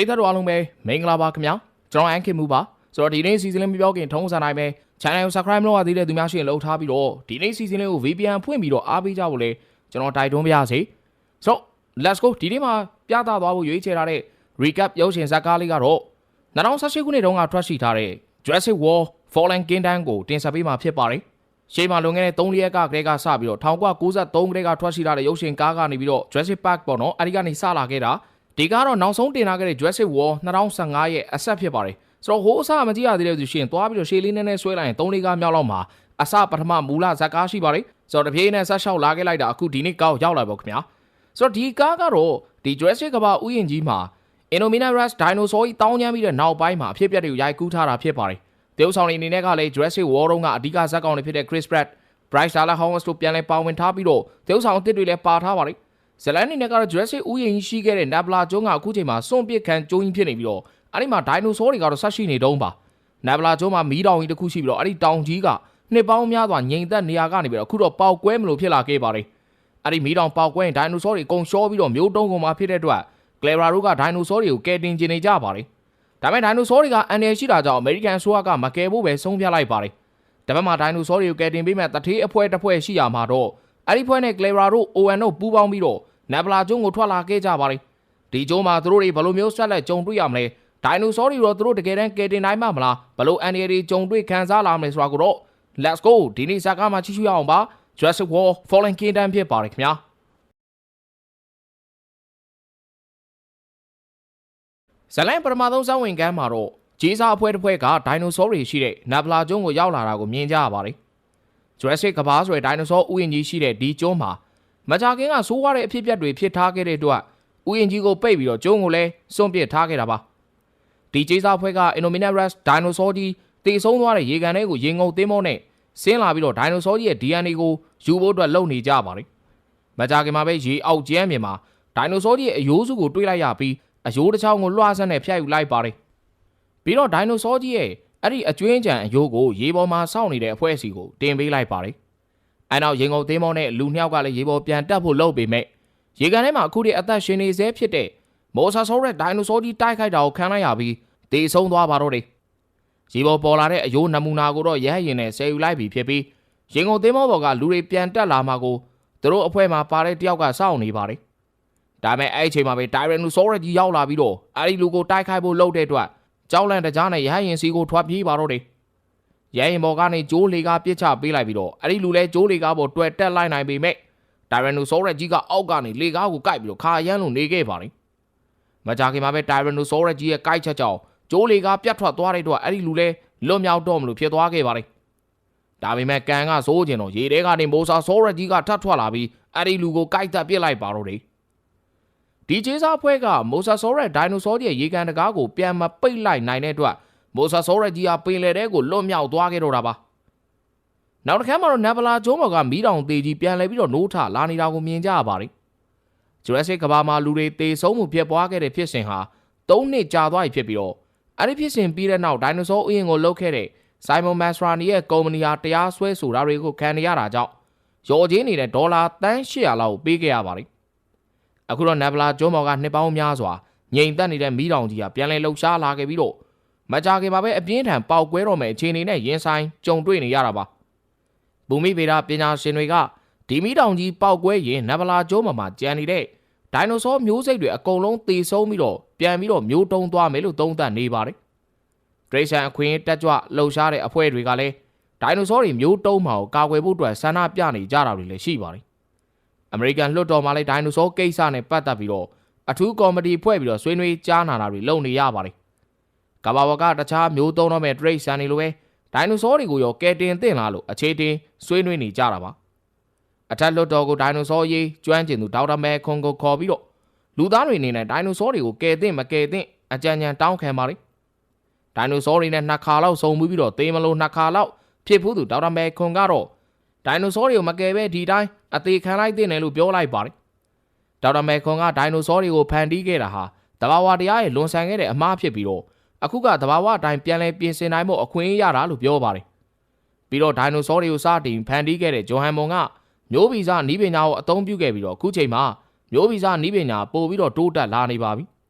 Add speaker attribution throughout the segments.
Speaker 1: ရိသတ်တို့အားလုံးပဲမင်္ဂလာပါခင်ဗျာကျွန်တော်အန်ခင်မူပါဆိုတော့ဒီနေ့စီစဉ်လေးမပြောခင်ထုံးစံတိုင်းပဲ channel ကို subscribe လုပ်ရသေးတဲ့သူများရှိရင်လုပ်ထားပြီးတော့ဒီနေ့စီစဉ်လေးကို VPN ဖွင့်ပြီးတော့အားပေးကြဖို့လေကျွန်တော်တိုက်တွန်းပါရစေဆိုတော့ let's go ဒီနေ့မှာပြသသွားဖို့ရွေးချယ်ထားတဲ့ recap ရုပ်ရှင်ဇာတ်ကားလေးကတော့2018ခုနှစ်တုန်းကထွက်ရှိထားတဲ့ Jurassic World Fallen Kingdom ကိုတင်ဆက်ပေးမှာဖြစ်ပါတယ်ရှေ့မှာလွန်ခဲ့တဲ့3လက်ကကလေးကစပြီးတော့1993ကလေးကထွက်ရှိလာတဲ့ရုပ်ရှင်ကားကနေပြီးတော့ Jurassic Park ပေါ့နော်အဲဒီကနေစလာခဲ့တာ ဒီကတော့နောက်ဆုံးတင်လာခဲ့တဲ့ Jurassic World 2015ရဲ့အဆက်ဖြစ်ပါတယ်ဆိုတော့ဟိုးအစမကြည့်ရသေးတဲ့သူရှင်သွားပြီးတော့ရှေ့လေးနည်းနည်းဆွဲလိုက်ရင်3လေးကားမြောက်လောက်မှာအစပထမမူလဇက်ကားရှိပါတယ်ဆိုတော့တပြေးနဲ့ဆက်လျှောက်လာခဲ့လိုက်တာအခုဒီနေ့ကောက်ရောက်လာပါခင်ဗျာဆိုတော့ဒီကားကတော့ဒီ Jurassic ကဘာဥယျာဉ်ကြီးမှာ Indominus Dinosaur ကြီးတောင်းကျမ်းပြီးတဲ့နောက်ပိုင်းမှာအဖြစ်အပျက်တွေကိုရိုက်ကူးထားတာဖြစ်ပါတယ်တရုတ်ဆောင်တွေအနေနဲ့ကလည်း Jurassic World တုန်းကအဓိကဇက်ကောင်တွေဖြစ်တဲ့ Chris Pratt Bryce Dallas Howard တို့ပြန်လဲပါဝင်ထားပြီးတော့တရုတ်ဆောင်အသစ်တွေလည်းပါထားပါတယ် ဇလန်အနေနဲ့ကတော့ Jurassic ဥယျာဉ်ကြီးရှိခဲ့တဲ့ Nabla ကျွန်းကအခုချိန်မှာစွန့်ပစ်ခံကျုံကြီးဖြစ်နေပြီးတော့အဲ့ဒီမှာ Dinosaur တွေကတော့ဆက်ရှိနေတုံးပါ Nabla ကျွန်းမှာမီးတောင်ကြီးတစ်ခုရှိပြီးတော့အဲ့ဒီတောင်ကြီးကနှစ်ပေါင်းများစွာငြိမ်သက်နေရာကနေပြီးတော့အခုတော့ပေါက်ကွဲမလို့ဖြစ်လာခဲ့ပါတယ်အဲ့ဒီမီးတောင်ပေါက်ကွဲရင် Dinosaur တွေအကုန်ရှောပြီးတော့မျိုးတုံးကုန်မှာဖြစ်တဲ့အတွက် Clara တို့က Dinosaur တွေကိုကယ်တင်ကျင်နေကြပါတယ်ဒါပေမဲ့ Dinosaur တွေကအန်ရယ်ရှိတာကြောင့် American ဆိုကကမကယ်ဖို့ပဲဆုံးဖြတ်လိုက်ပါတယ်ဒါပေမဲ့ Dinosaur တွေကိုကယ်တင်ပေးမဲ့တထေးအဖွဲတစ်ဖွဲရှိရမှာတော့အဲ့ဒီဖွဲနဲ့ Clara တို့ ON တို့ပူးပေါင်းပြီးတော့ Nabla ကျွန်းကိုထွက်လာခဲ့ကြပါတယ်ဒီကျွန်းမှာသူတို့တွေဘယ်လိုမျိုးဆက်လက်ကြုံတွေ့ရမလဲ Dinosaur တွေတော့သူတို့တကယ်တမ်းကယ်တင်နိုင်မှာမလားဘယ်လိုအန်ရယ်တွေကြုံတွေ့ခံစားလာမလဲဆိုတာကိုတော့ Let's go ဒီနေ့ဇာတ်ကားမှာကြည့်ရှုရအောင်ပါ Jurassic World Fallen Kingdom ဖြစ်ပါတယ်ခင်ဗျာဇလန်ပထမဆုံးစောင်းဝင်ကမ်းမှာတော့ဂျေးစာအဖွဲတစ်ဖွဲကဒိုင်နိုဆောတွေရှိတဲ့နဗလာကျွန်းကိုရောက်လာတာကိုမြင်ကြရပါတယ်။ Jurassic ကဘာဆိုတဲ့ဒိုင်နိုဆောဥယျာဉ်ကြီးရှိတဲ့ဒီကျွန်းမှာ မကြာခင်ကဆိုးွားတဲ့အဖြစ်အပျက်တွေဖြစ်ထားခဲ့တဲ့အတွက်ဥယျာဉ်ကြီးကိုပိတ်ပြီးတော့ကျွန်းကိုလည်းစွန့်ပစ်ထားခဲ့တာပါ။ဒီဂျေးစာဖွဲက Indominus Dinosaur ကြီးတည်ဆုံးသွားတဲ့ရေကန်ထဲကိုရေငုပ်သင်းမောနဲ့ဆင်းလာပြီးတော့ဒိုင်နိုဆောကြီးရဲ့ DNA ကိုယူဖို့အတွက်လုပ်နေကြပါတယ်။မကြာခင်မှာပဲရေအောက်ကျမ်းမြေမှာဒိုင်နိုဆောကြီးရဲ့အယိုးစုကိုတွေးလိုက်ရပြီးအယိုးတစ်ချောင်းကိုလွှားဆန်းနဲ့ဖျက်ယူလိုက်ပါတယ်။ပြီးတော့ဒိုင်နိုဆောကြီးရဲ့အဲ့ဒီအကျွင်းကြံအယိုးကိုရေပေါ်မှာစောင့်နေတဲ့အဖွဲ့အစည်းကိုတင်ပေးလိုက်ပါတယ်။ အဲနောက်ရေငုံသင်းမောနဲ့လူနှစ်ယောက်ကလည်းရေပေါ်ပြန်တက်ဖို့လုပ်ပေမဲ့ရေကန်ထဲမှာအခုဒီအသက်ရှင်နေဆဲဖြစ်တဲ့မော်ဆာဆောရဲ့ဒိုင်နိုဆောကြီးတိုက်ခိုက်တာကိုခံလိုက်ရပြီးတေဆုံးသွားပါတော့တယ်။ရေပေါ်ပေါ်လာတဲ့အယိုးနမူနာကိုတော့ရဟရင်နဲ့ဆယ်ယူလိုက်ပြီးဖြစ်ပြီးရေငုံသင်းမောပေါ်ကလူတွေပြန်တက်လာမှကိုသူတို့အဖွဲ့မှာပါတဲ့တယောက်ကစောင့်နေပါတယ်။ဒါပေမဲ့အဲ့အချိန်မှာပဲ Tyrannosaurus ကြီးရောက်လာပြီးတော့အဲ့ဒီလူကိုတိုက်ခိုက်ဖို့လုပ်တဲ့အတွက်ကြောက်လန့်တကြားနဲ့ရဟရင်စီကိုထွက်ပြေးပါတော့တယ်။ ရဟရင်ဘော်ကနေဂျိုးလေကားပြစ်ချပေးလိုက်ပြီးတော့အဲ့ဒီလူလဲဂျိုးလေကားပေါ်တွေ့တက်လိုက်နိုင်ပေမဲ့ Tyrannosaurus ကြီးကအောက်ကနေလေကားကိုကိုက်ပြီးတော့ခါရမ်းလို့နေခဲ့ပါတယ်။မကြခင်မှာပဲ Tyrannosaurus ကြီးရဲ့ကိုက်ချက်ကြောင့်ဂျိုးလေကားပြတ်ထွက်သွားတဲ့အတွက်အဲ့ဒီလူလဲလွတ်မြောက်တော့မလို့ဖြစ်သွားခဲ့ပါတယ်။ဒါပေမဲ့ကန်ကစိုးကျင်တော့ရေထဲကနေမိုးစာဆောရက်ကြီးကထပ်ထွက်လာပြီးအဲ့ဒီလူကိုကိုက်တက်ပစ်လိုက်ပါတော့တယ်။ဒီကျေးစားဖွဲကမိုဆာဆောရက်ဒိုင်နိုဆောရဲ့ရေကန်တကားကိုပြန်မပိတ်လိုက်နိုင်တဲ့အတွက် မိုဆာဆောရက်ကြီးကပင်လယ်ထဲကိုလွတ်မြောက်သွားခဲ့တော့တာပါ။နောက်တစ်ခါမှာတော့နဗလာကျိုးမော်ကမီးတောင်သေးကြီးပြန်လဲပြီးတော့နိုးထလာနေတာကိုမြင်ကြရပါတယ်။ Jurassic ကဘာမှာလူတွေတေဆုံးမှုဖြစ်ပွားခဲ့တဲ့ဖြစ်စဉ်ဟာ၃နှစ်ကြာသွားပြီဖြစ်ပြီးတော့အဲ့ဒီဖြစ်စဉ်ပြီးတဲ့နောက်ဒိုင်နိုဆောဥယျာဉ်ကိုလုတ်ခဲ့တဲ့ Simon Masrani ရဲ့ကုမ္ပဏီဟာတရားစွဲဆိုတာတွေကိုခံနေရတာကြောင့်ရော်ချင်းနေတဲ့ဒေါ်လာတန်း800လောက်ပေးခဲ့ရပါတယ်။အခုတော့နဗလာကျွန်းမော်ကနှစ်ပေါင်းများစွာငြိမ်သက်နေတဲ့မိတောင်ကြီးကပြန်လည်လှုပ်ရှားလာခဲ့ပြီးတော့ မကြခင်မှာပဲအပြင်းထန်ပေါက်ကွဲတော့မယ့်အခြေအနေနဲ့ရင်ဆိုင်ကြုံတွေ့နေရတာပါ။ဘူမိဗေဒပညာရှင်တွေကဒီမိတောင်ကြီးပေါက်ကွဲရင်နဗလာကျွန်းမော်မှာကြံနေတဲ့ဒိုင်နိုဆောမျိုးစိတ်တွေအကုန်လုံးသေဆုံးပြီးတော့ပြန်ပြီးတော့မျိုးတုံးသွားမယ်လို့သုံးသပ်နေပါတယ်။ဒရိဆန်အခွင့်တက်ကြွလှုပ်ရှားတဲ့အဖွဲ့တွေကလည်းဒိုင်နိုဆောတွေမျိုးတုံးမှာကိုကာကွယ်ဖို့အတွက်ဆန္ဒပြနေကြတာတွေလည်းရှိပါတယ်။အမေရိကန်လွှတ်တော်မှာလည်းဒိုင်နိုဆောကိစ္စနဲ့ပတ်သက်ပြီးတော့အထူးကော်မတီဖွဲ့ပြီးတော့ဆွေးနွေးကြားနာတာတွေလုပ်နေရပါတယ်။ ကဘာဝကတခြားမျိုးတုံးတော့မဲ့ဒရိဆန်တွေလိုပဲဒိုင်နိုဆောတွေကိုရောကဲတင်သင့်လားလို့အခြေတင်ဆွေးနွေးနေကြတာပါ။အထက်လွှတ်တော်ကိုဒိုင်နိုဆောရေးကျွမ်းကျင်သူဒေါက်တာမဲခွန်ကိုခေါ်ပြီးတော့လူသားတွေအနေနဲ့ဒိုင်နိုဆောတွေကိုကယ်သင့်မကယ်သင့်အကြံဉာဏ်တောင်းခံပါလေဒိုင်နိုဆောတွေနဲ့နှစ်ခါလောက်စုံမှုပြီးတော့သေမလို့နှစ်ခါလောက်ဖြစ်ဘူးသူဒေါက်တာမဲခွန်ကတော့ဒိုင်နိုဆောတွေကိုမကယ်ပဲဒီတိုင်းအသေးခံလိုက်တဲ့နယ်လို့ပြောလိုက်ပါတယ်ဒေါက်တာမဲခွန်ကဒိုင်နိုဆောတွေကိုဖန်တီးခဲ့တာဟာတဘာဝတရားရဲ့လွန်ဆန်ခဲ့တဲ့အမှားဖြစ်ပြီးတော့ အခုကတဘာဝအတိုင်းပြန်လဲပြင်ဆင်နိုင်မှုအခွင့်အရေးရတာလို့ပြောပါတယ်ပြီးတော့ဒိုင်နိုဆောတွေကိုစတင်ဖန်တီးခဲ့တဲ့ဂျိုဟန်မွန်ကမျိုးဗီဇနီးပညာကိုအသုံးပြုခဲ့ပြီးတော့အခုချိန်မှာမျိုးဗီဇနီးပညာပို့ပြီးတော့တိုးတက်လာနေပါပြီ။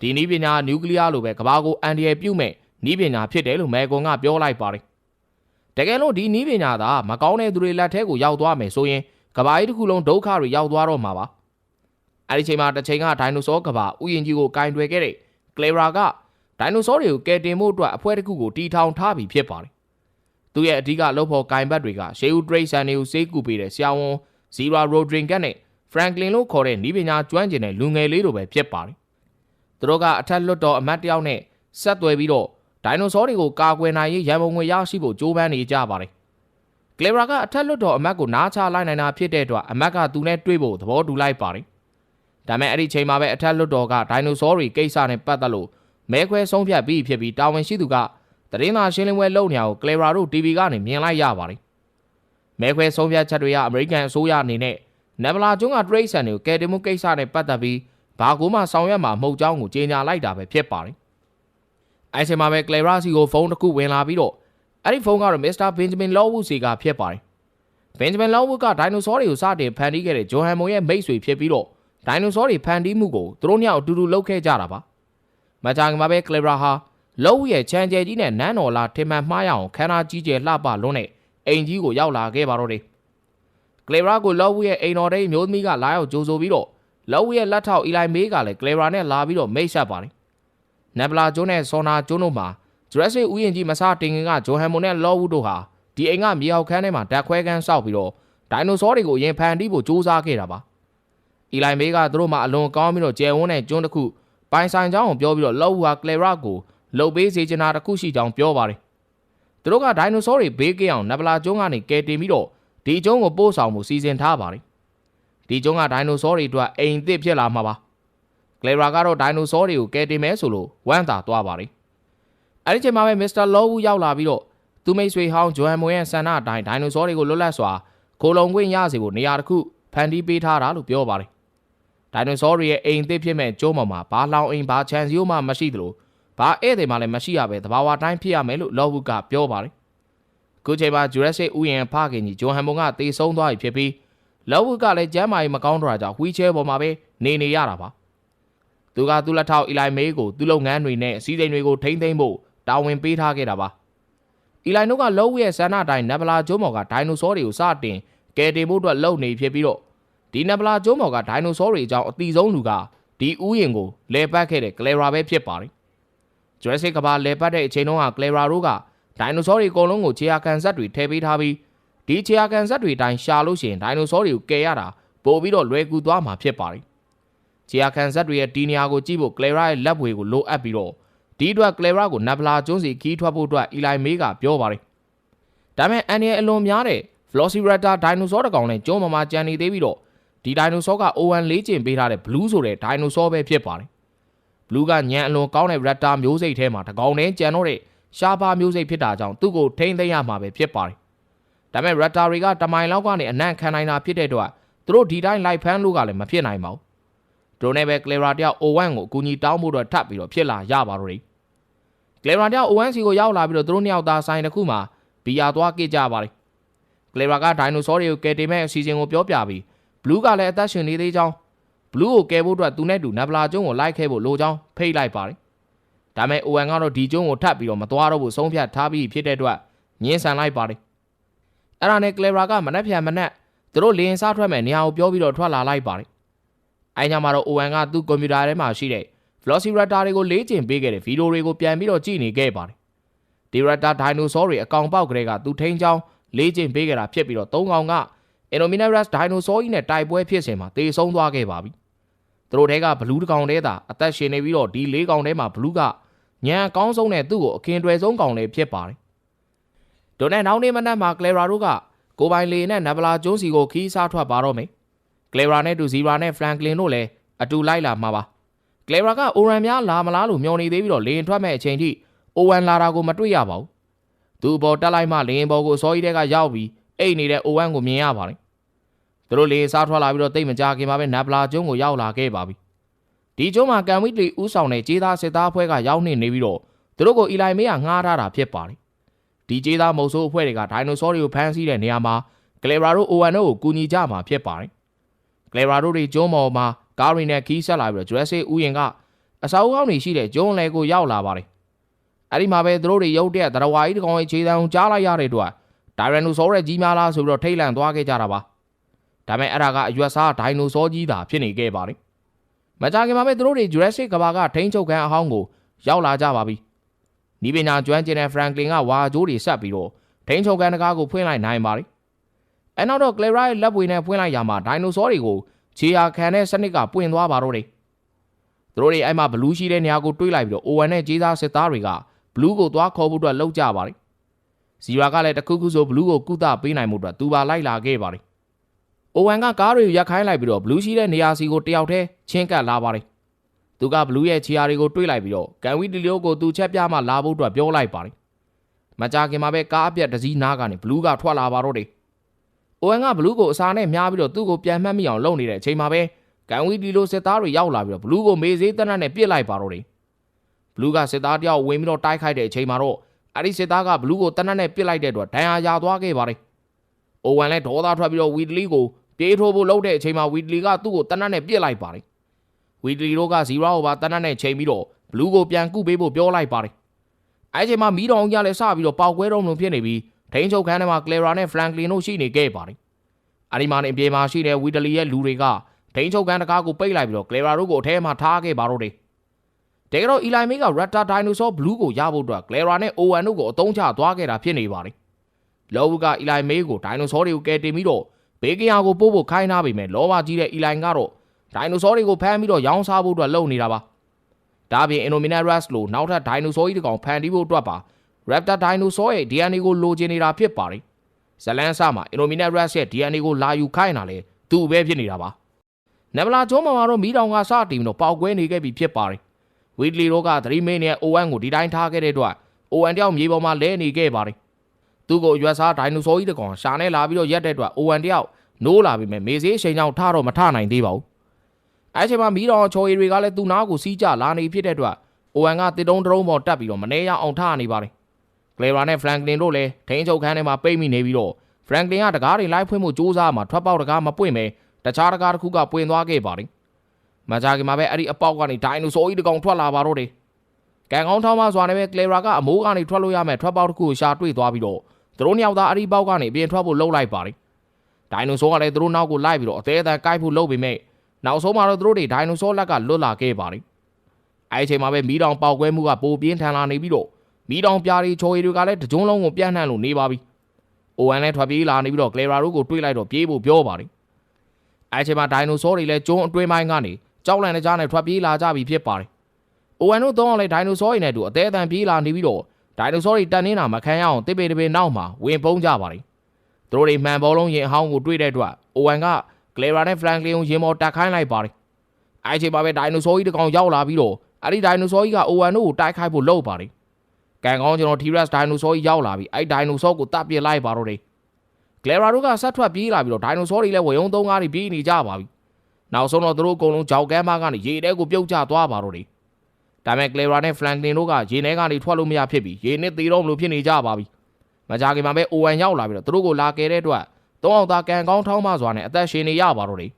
Speaker 1: ဒီနီးပညာနျူကလ িয়ার လိုပဲကဘာကိုအန်ဒီရပြုတ်မဲ့နီးပညာဖြစ်တယ်လို့မဲကွန်ကပြောလိုက်ပါတယ်တကယ်လို့ဒီနီးပညာသာမကောင်းတဲ့သူတွေလက်ထဲကိုရောက်သွားမယ်ဆိုရင်ကဘာကြီးတစ်ခုလုံးဒုက္ခတွေရောက်သွားတော့မှာပါအဲဒီချိန်မှာတစ်ချိန်ကဒိုင်နိုဆောကဘာဥယျာဉ်ကြီးကိုကင်တွယ်ခဲ့တဲ့ကလေရာက ဒိုင်နိုဆောတွေကိုကယ်တင်ဖို့အတွက်အဖွဲ့တစ်ခုကိုတီထောင်ထားပြီးဖြစ်ပါတယ်သူရဲ့အဓိကလုပ်ဖို့ကင်ဘတ်တွေကရှေးဦးဒရိတ်ဆန်တွေကိုစေးကူပေးတဲ့ဆရာဝန်ဇီရာရိုဒရင်ကတ်နဲ့ဖရန်ကလင်လို့ခေါ်တဲ့နီးပညာကျွမ်းကျင်တဲ့လူငယ်လေးတို့ပဲဖြစ်ပါတယ်သူတို့ကအထက်လွတ်တော်အမတ်တယောက်နဲ့ဆက်သွယ်ပြီးတော့ဒိုင်နိုဆောတွေကိုကာကွယ်နိုင်ရေးရန်ပုံငွေရရှိဖို့ကြိုးပမ်းနေကြပါတယ်ကလေရာကအထက်လွတ်တော်အမတ်ကိုနားချလိုက်နိုင်တာဖြစ်တဲ့အတွက်အမတ်ကသူနဲ့တွေ့ဖို့သဘောတူလိုက်ပါတယ်ဒါမဲ့အဲ့ဒီချိန်မှာပဲအထက်လွတ်တော်ကဒိုင်နိုဆောတွေကိစ္စနဲ့ပတ်သက်လို့ မဲခွဲဆုံးဖြတ်ပြီးဖြစ်ပြီးတာဝန်ရှိသူကသတင်းသာရှင်းလင်းပွဲလုပ်နေအောင်ကလေရာတို့ TV ကနေမြင်လိုက်ရပါတယ်မဲခွဲဆုံးဖြတ်ချက်တွေကအမေရိကန်အစိုးရအနေနဲ့နဗလာကျွန်းကတရိတ်ဆန်တွေကိုကယ်တင်မှုကိစ္စနဲ့ပတ်သက်ပြီးဘာကိုမှဆောင်ရွက်မှာမဟုတ်ကြောင်းကိုကြေညာလိုက်တာပဲဖြစ်ပါတယ်။အဲချိန်မှာပဲကလေရာစီကိုဖုန်းတစ်ခုဝင်လာပြီးတော့အဲ့ဒီဖုန်းကတော့မစ္စတာဘင်ဂျမင်လော့ဝုစီကဖြစ်ပါတယ်။ဘင်ဂျမင်လော့ဝုကဒိုင်နိုဆောတွေကိုစတင်ဖန်တီးခဲ့တဲ့ဂျိုဟန်မွန်ရဲ့မိတ်ဆွေဖြစ်ပြီးတော့ဒိုင်နိုဆောတွေဖန်တီးမှုကိုသူတို့ညောင်အတူတူလုပ်ခဲ့ကြတာပါ။ မကြာခင်မှာပဲကလေရာဟာလော့ဝုရဲ့ချန်ကျဲကြီးနဲ့နန်းတော်လာထင်မှန်မှားရအောင်ခန္ဓာကြီးကျယ်လှပလွန်းတဲ့အိမ်ကြီးကိုရောက်လာခဲ့ပါတော့တယ်။ကလေရာကိုလော့ဝူရဲ့အိမ်တော်တဲ့မျိုးသမီးကလာရောက်ကြိုးဆိုပြီးတော့လော့ဝူရဲ့လက်ထောက်အီလိုက်မေးကလည်းကလေရာနဲ့လာပြီးတော့မိတ်ဆက်ပါတယ်။နဗလာကျွန်းနဲ့ဆော်နာကျွန်းတို့မှာဂျရက်စစ်ဥယျာဉ်ကြီးမစားတင်ခင်ကဂျိုဟန်မွန်နဲ့လော့ဝူတို့ဟာဒီအိမ်ကမြေအောက်ခန်းထဲမှာဓာတ်ခွဲခန်းစောက်ပြီးတော့ဒိုင်နိုဆောတွေကိုရင်ဖန်တီးဖို့စူးစမ်းခဲ့တာပါ။အီလိုက်မေးကသူတို့မှအလွန်ကောင်းပြီးတော့ကျယ်ဝန်းတဲ့ကျွန်းတစ်ခု ပိုင်ဆိုင်ကြောင်းကိုပြောပြီးတော့လော့ဝူဟာကလေရာကိုလှုပ်ပေးစေချင်တာတစ်ခုရှိကြောင်းပြောပါတယ်။သူတို့ကဒိုင်နိုဆောတွေဘေးကင်းအောင်နဗလာကျွန်းကနေကယ်တင်ပြီးတော့ဒီကျုံးကိုပို့ဆောင်မှုစီစဉ်ထားပါတယ်ဒီကျုံးကဒိုင်နိုဆောတွေအတွက်အိမ်သစ်ဖြစ်လာမှာပါကလေရာကတော့ဒိုင်နိုဆောတွေကိုကယ်တင်မယ်ဆိုလို့ဝမ်းသာသွားပါတယ်အဲဒီချိန်မှာပဲမစ္စတာလောဝူရောက်လာပြီးတော့သူမိတ်ဆွေဟောင်းဂျွမ်မွန်ရဲ့ဆန္ဒအတိုင်းဒိုင်နိုဆောတွေကိုလွတ်လပ်စွာခိုလုံခွင့်ရစေဖို့နေရာတစ်ခုဖန်တီးပေးထားတာလို့ပြောပါတယ် ဒိုင်နိုဆောတွေရဲ့အိမ်သစ်ဖြစ်မဲ့ကျုံးပေါ်မှာဘာလောင်အိမ်ဘာချန်စီယိုမှမရှိသလိုဘာဧည့်သည်မှလည်းမရှိရပဲတဘာဝတိုင်းဖြစ်ရမယ်လို့လောဝူကပြောပါတယ်ခုချိန်မှာ Jurassic ဥယျာဉ်ဖခင်ကြီးဂျွန်ဟန်မွန်ကတေဆုံးသွားပြီဖြစ်ပြီးလောဝုကလည်းကျမ်းမာရေးမကောင်းတော့တာကြောင့်ဝီချဲပေါ်မှာပဲနေနေရတာပါသူကသူ့လက်ထောက်အီလိုက်မေးကိုသူ့လုပ်ငန်းတွေနဲ့အစည်းအဝေးတွေကိုထိမ့်သိမ့်ဖို့တာဝန်ပေးထားခဲ့တာပါအီလိုက်တို့ကလောဝုရဲ့ဆန္ဒတိုင်းနဗလာကျုံးမော်ကဒိုင်နိုဆောတွေကိုစတင်ကယ်တင်ဖို့အတွက်လုပ်နေဖြစ်ပြီးတော့ ဒီနဗလာကျုံးမော်ကဒိုင်နိုဆောတွေအကြောင်းအတိဆုံးလူကဒီဥယျာဉ်ကိုလဲပတ်ခဲ့တဲ့ကလေရာပဲဖြစ်ပါတယ်ဂျွဲစစ်ကဘာလဲပတ်တဲ့အချိန်တုန်းကကလေရာတို့ကဒိုင်နိုဆောတွေအကုန်လုံးကိုခြေအခမ်းဆက်တွေထည့်ပေးထားပြီးဒီခြေအခမ်းဆက်တွေတိုင်းရှာလို့ရှိရင်ဒိုင်နိုဆောတွေကိုကယ်ရတာပို့ပြီးတော့လွယ်ကူသွားမှာဖြစ်ပါတယ်။ခြေအခမ်းဆက်တွေရဲ့ဒီနေရာကိုကြည့်ဖို့ကလေရာရဲ့လက်ဝေကိုလိုအပ်ပြီးတော့ဒီအတွက်ကလေရာကိုနဗလာကျွန်းစီခီးထွက်ဖို့အတွက်အီလိုက်မေးကပြောပါတယ်။ဒါပေမဲ့အန်နီရဲ့အလွန်များတဲ့ Velociraptor ဒိုင်နိုဆောတစ်ကောင်နဲ့ကျွန်းပေါ်မှာကြံနေသေးပြီးတော့ ဒီဒိုင်နိုဆောက O1 လေးကျင်ပေးထားတဲ့ Blue ဆိုတဲ့ဒိုင်နိုဆောပဲဖြစ်ပါတယ်။ Blue ကညံအလွန်ကောင်းတဲ့ Raptor မျိုးစိတ်ထဲမှာတစ်ကောင်နဲ့ကြံတော့တဲ့ရှားပါမျိုးစိတ်ဖြစ်တာကြောင့်သူ့ကိုထိမ့်သိမ်းရမှာပဲဖြစ်ပါတယ်။ဒါပေမဲ့ Raptor တွေကတမိုင်လောက်ကနေအနံ့ခံနိုင်တာဖြစ်တဲ့အတွက်သူတို့ဒီတိုင်းလိုက်ဖမ်းလို့ကလည်းမဖြစ်နိုင်ပါဘူး။ဒိုနဲ့ပဲ Clara တယောက် O1 ကိုအကူအညီတောင်းဖို့တော့ထပ်ပြီးတော့ဖြစ်လာရပါတော့တယ်။ Clara တယောက် O1 စီကိုရောက်လာပြီးတော့သူတို့နှစ်ယောက်သားဆိုင်တစ်ခုမှာဘီယာသွားကြကြပါတယ်။ Clara ကဒိုင်နိုဆောတွေကိုကယ်တင်မဲ့အစီအစဉ်ကိုပြောပြပြီး Blue ကလည်းအသက်ရှင်နေသေးကြောင်း Blue ကိုကယ်ဖို့အတွက်သူနဲ့တူနဗလာကျုံးကိုလိုက်ခဲ့ဖို့လိုကြောင်းဖိတ်လိုက်ပါတယ်ဒါမဲ့ ON ကတော့ဒီကျုံးကိုထပ်ပြီးတော့မသွားတော့ဘူးဆုံးဖြတ်ထားပြီးဖြစ်တဲ့အတွက်ညှင်းဆန်လိုက်ပါတယ်အဲ့ဒါနဲ့ Clara ကမနှက်ဖြန်မနှက်သူတို့လင်းစားထွက်မဲ့နေရာကိုပြောပြီးတော့ထွက်လာလိုက်ပါတယ်အဲညမှာတော့ ON ကသူ့ကွန်ပျူတာထဲမှာရှိတဲ့ Velociraptor တွေကိုလေးကျင်ပေးခဲ့တဲ့ဗီဒီယိုတွေကိုပြန်ပြီးတော့ကြည့်နေခဲ့ပါတယ်ဒီ Raptor Dinosaur တွေအကောင်ပေါက်ကလေးကသူထိန်းချောင်းလေးကျင်ပေးခဲ့တာဖြစ်ပြီးတော့သုံးကောင်က Indominus Dinosaur ကြီးနဲ့တိုက်ပွဲဖြစ်စဉ်မှာတေဆုံးသွားခဲ့ပါပြီသူတို့တဲကဘလူးတစ်ကောင်တည်းသာအသက်ရှင်နေပြီးတော့ဒီလေးကောင်ထဲမှာဘလူးကညံအကောင်းဆုံးနဲ့သူ့ကိုအခင်တွယ်ဆုံးကောင်လေးဖြစ်ပါတယ်။ဒိုနဲ့နောက်နေ့မနက်မှာကလေရာတို့ကကိုပိုင်လေနဲ့နဗလာကျွန်းစီကိုခီးစားထွက်ပါတော့မယ်။ကလေရာနဲ့တူဇီရာနဲ့ဖရန်ကလင်တို့လည်းအတူလိုက်လာမှာပါ။ကလေရာကအိုရန်များလာမလားလို့မျှော်နေသေးပြီးတော့လေရင်ထွက်မဲ့အချိန်ထိအိုဝမ်လာတာကိုမတွေ့ရပါဘူး။သူ့ဘော်တက်လိုက်မှလေရင်ဘော်ကိုစောကြီးတဲ့ကရောက်ပြီးအိတ်နေတဲ့အိုဝမ်ကိုမြင်ရပါတယ်။ သူတို့လေစားထွက်လာပြီးတော့တိတ်မကြခင်မှာပဲနဗလာကျွန်းကိုရောက်လာခဲ့ပါပြီဒီကျုံးမှာကံဝိတ္တိဥဆောင်တဲ့ကျေးသားစစ်သားအဖွဲ့ကရောက်နေနေပြီးတော့သူတို့ကိုအီလိုက်မေးကငှားထားတာဖြစ်ပါတယ်ဒီကျေးသားမုံဆိုးအဖွဲ့တွေကဒိုင်နိုဆောတွေကိုဖမ်းဆီးတဲ့နေရာမှာကလေရာတို့အိုဝမ်တို့ကိုကူညီကြမှာဖြစ်ပါတယ်ကလေရာတို့တွေကျုံးမော်မှာကားရီနဲ့ခီးဆက်လာပြီးတော့ Jurassic ဥယျာဉ်ကအစာအုပ်ကောင်းတွေရှိတဲ့ကျုံးလေကိုရောက်လာပါတယ်အဲ့ဒီမှာပဲသူတို့တွေရုတ်တရက်တရဝါကြီးတစ်ကောင်ရဲ့ခြေတံကိုကြားလိုက်ရတဲ့အတွက်ဒိုင်ရနိုဆောရဲ့ကြီးများလားဆိုပြီးတော့ထိတ်လန့်သွားခဲ့ကြတာပါ ဒါပေမဲ့အဲ့ဒါကအရွက်စားဒိုင်နိုဆောကြီးသာဖြစ်နေခဲ့ပါတယ်မကြခင်မှာပဲသူတို့တွေ Jurassic ကဘာကထိန်းချုပ်ခံအဟောင်းကိုရောက်လာကြပါပြီနီးပညာကျွမ်းကျင်တဲ့ Franklin ကဝါကြိုးတွေဆက်ပြီးတော့ထိန်းချုပ်ခံတကားကိုဖွင့်လိုက်နိုင်ပါတယ်အဲနောက်တော့ Clara ရဲ့လက်ပွေနဲ့ဖွင့်လိုက်ရမှာဒိုင်နိုဆောတွေကိုခြေရာခံတဲ့စနစ်ကပွင့်သွားပါတော့တယ်သူတို့တွေအဲ့မှာဘလူးရှိတဲ့နေရာကိုတွေးလိုက်ပြီးတော့ Owen နဲ့ဂျေးသားစစ်သားတွေကဘလူးကိုသွားခေါ်ဖို့အတွက်လှုပ်ကြပါတယ်ဇီရာကလည်းတခုခုဆိုဘလူးကိုကုသပေးနိုင်မှုအတွက်သူပါလိုက်လာခဲ့ပါတယ်။ Owen ကကားတွေကိုရက်ခိုင်းလိုက်ပြီးတော့ဘလူးရှိတဲ့နေရာစီကိုတယောက်တည်းချင်းကပ်လာပါတယ်။သူကဘလူးရဲ့ခြေရာတွေကိုတွေးလိုက်ပြီးတော့ကန်ဝီတီလီယိုကိုသူချက်ပြမှလာဖို့အတွက်ပြောလိုက်ပါတယ်။မကြခင်မှာပဲကားအပြက်တစ်စီးနားကနေဘလူးကထွက်လာပါတော့တယ်။ Owen ကဘလူးကိုအစာနဲ့မြားပြီးတော့သူ့ကိုပြန်မှတ်မိအောင်လုပ်နေတဲ့အချိန်မှာပဲကန်ဝီတီလိုစစ်သားတွေရောက်လာပြီးတော့ဘလူးကိုမေးစေးတက်နဲ့ပြစ်လိုက်ပါတော့တယ်။ဘလူးကစစ်သားတယောက်ဝင်ပြီးတော့တိုက်ခိုက်တဲ့အချိန်မှာတော့အဲ့ဒီစစ်သားကဘလူးကိုတနက်နဲ့ပစ်လိုက်တဲ့အတွက်ဒဏ်ရာရသွားခဲ့ပါတယ်။အိုဝမ်လည်းဒေါသထွက်ပြီးတော့ဝီဒလီကို ပြေးထိုးဖို့လုပ်တဲ့အချိန်မှာဝီဒလီကသူ့ကိုတနက်နဲ့ပစ်လိုက်ပါတယ်။ဝီဒလီတို့ကဇီရာကိုပါတနက်နဲ့ချိန်ပြီးတော့ဘလူးကိုပြန်ကုပေးဖို့ပြောလိုက်ပါတယ်။အဲ့ဒီချိန်မှာမီးတောင်ကြီးလည်းစပြီးတော့ပောက်ကွဲတော့လို့ဖြစ်နေပြီးထိန်းချုပ်ခန်းထဲမှာကလေရာနဲ့ဖရန်ကလင်တို့ရှိနေခဲ့ပါတယ်။အဲ့ဒီမှာနေအပြေမှာရှိတဲ့ဝီဒလီရဲ့လူတွေကထိန်းချုပ်ခန်းတကားကိုပိတ်လိုက်ပြီးတော့ကလေရာတို့ကိုအထဲမှာထားခဲ့ပါတော့တယ်။တကယ်တော့အီလိုင်မေးကရက်တာဒိုင်နိုဆောဘလူးကိုရဖို့အတွက်ကလေရာနဲ့အိုဝမ်တို့ကိုအသုံးချသွားခဲ့တာဖြစ်နေပါတယ်။လောဝကအီလိုင်မေးကိုဒိုင်နိုဆောတွေကိုကယ်တင်ပြီးတော့ ဘေးကရာကိုပို့ဖို့ခိုင်းထားပေမဲ့လောဘကြီးတဲ့အီလိုင်ကတော့ဒိုင်နိုဆောတွေကိုဖမ်းပြီးတော့ရောင်းစားဖို့အတွက်လုပ်နေတာပါ။ဒါပြင် Indominus လို့နောက်ထပ်ဒိုင်နိုဆောကြီးတစ်ကောင်ဖန်တီးဖို့အတွက်ပါ Raptor Dinosaur ရဲ့ DNA ကိုလိုချင်နေတာဖြစ်ပါတယ်။ဇလန်းဆာမှာ Indominus ရဲ့ DNA ကိုလာယူခိုင်းတာလေသူ့ပဲဖြစ်နေတာပါ။နဗလာကျုံးမှာတော့မီးတောင်ကစတင်ပြီးတော့ပေါက်ကွဲနေခဲ့ပြီဖြစ်ပါတယ်။ဝီဒလီတို့ကသတိမင်းနဲ့ ON ကိုဒီတိုင်းထားခဲ့တဲ့အတွက် ON တယောက်မြေပေါ်မှာလဲနေခဲ့ပါတယ်။ သူ့ကိုရွက်စားဒိုင်နိုဆောကြီးတစ်ကောင်ရှာနေလာပြီးတော့ရက်တဲ့အတွက် ON တယောက်နိုးလာပြီမဲ့မေစေးချိန်ကြောင့်ထတော့မထနိုင်သေးပါဘူး။အဲချိန်မှာမီးတောင်ချော်ရီတွေကလည်းသူ့နားကိုစီးကြလာနေဖြစ်တဲ့အတွက် ON ကတစ်တုံးတုံးပေါ်တက်ပြီးတော့မနေရအောင်ထနေပါတယ်။ Clara နဲ့ Franklin တို့လည်းထိန်းချုပ်ခန်းထဲမှာပိတ်မိနေပြီးတော့ Franklin ကတကားတွေလိုက်ဖွင့်မှုစူးစမ်းမှထွက်ပေါက်တကားမပွင့်ပဲတခြားတကားတစ်ခုကပွင့်သွားခဲ့ပါတယ်။မကြခင်မှာပဲအဲ့ဒီအပေါက်ကနေဒိုင်နိုဆောကြီးတစ်ကောင်ထွက်လာပါတော့တယ်။ကန်ကောင်းထောင်းမစွာနဲ့ပဲ Clara ကအမိုးကနေထွက်လို့ရမယ်ထွက်ပေါက်တစ်ခုကိုရှာတွေ့သွားပြီးတော့ သူတို့နှစ်ယောက်သားအဲ့ဒီပေါက်ကနေအပြင်ထွက်ဖို့လှုပ်လိုက်ပါတယ်။ဒိုင်နိုဆောကလည်းသူတို့နောက်ကိုလိုက်ပြီးတော့အသေးအတန်ကိုက်ဖို့လှုပ်ပေမဲ့နောက်ဆုံးမှာတော့သူတို့တွေဒိုင်နိုဆောလက်ကလွတ်လာခဲ့ပါတယ်။အဲ့ဒီအချိန်မှာပဲမီးတောင်ပေါက်ကွဲမှုကပိုပြင်းထန်လာနေပြီးတော့မီးတောင်ပြားတွေချော်ရည်တွေကလည်းတကြုံလုံးကိုပြန့်နှံ့လို့နေပါပြီ။အိုဝမ်လည်းထွက်ပြေးလာနေပြီးတော့ Clara တို့ကိုတွေးလိုက်တော့ပြေးဖို့ပြောပါတယ်။အဲအချိန်မှာဒိုင်နိုဆောတွေလည်းကျုံးအတွင်းပိုင်းကနေကြောက်လန့်တဲ့ကြားနဲ့ထွက်ပြေးလာကြပြီဖြစ်ပါတယ်။အိုဝမ်တို့သုံးအောင်လည်းဒိုင်နိုဆောတွေနဲ့အတူအသေးအတန်ပြေးလာနေပြီးတော့ ဒိုင်နိုဆောတွေတန်နေတာမခံရအောင်တစ်ပေတစ်ပေနောက်မှာဝင်ပုန်းကြပါတယ်။သူတို့တွေမှန်ဘောလုံးရင်အဟောင်းကိုတွေးတဲ့အတွက်အိုဝမ်က Clara နဲ့ Franklin ကိုရင်မော်တက်ခိုင်းလိုက်ပါတယ်။အဲအချိန်မှာပဲဒိုင်နိုဆောကြီးတစ်ကောင်ရောက်လာပြီးတော့အဲ့ဒီဒိုင်နိုဆောကြီးကအိုဝမ်တို့ကိုတိုက်ခိုက်ဖို့လုပ်ပါတယ်။ကန်ကောင်းကျွန်တော် T-Rex ဒိုင်နိုဆောကြီးရောက်လာပြီးအဲ့ဒိုင်နိုဆောကိုတပ်ပစ်လိုက်ပါတော့တယ်။ Clara တို့ကဆက်ထွက်ပြေးလာပြီးတော့ဒိုင်နိုဆောတွေလည်းဝေယုံသုံးကားတွေပြေးနေကြပါပြီ။နောက်ဆုံးတော့သူတို့အကုန်လုံးကြောက်ကမ်းမကနေရေထဲကိုပြုတ်ကျသွားပါတော့တယ်။ ဒါပေမဲ့ Clara နဲ့ Franklin တို့ကရေထဲကနေထွက်လို့မရဖြစ်ပြီးရေနဲ့သေတော့မလို့ဖြစ်နေကြပါပြီ။မကြခင်မှာပဲ Owen ရောက်လာပြီးတော့သူတို့ကိုလာကယ်တဲ့အတွက်သုံးအောင်သားကန်ကောင်းထောင်းမစွာနဲ့အသက်ရှင်နေရပါတော့တယ်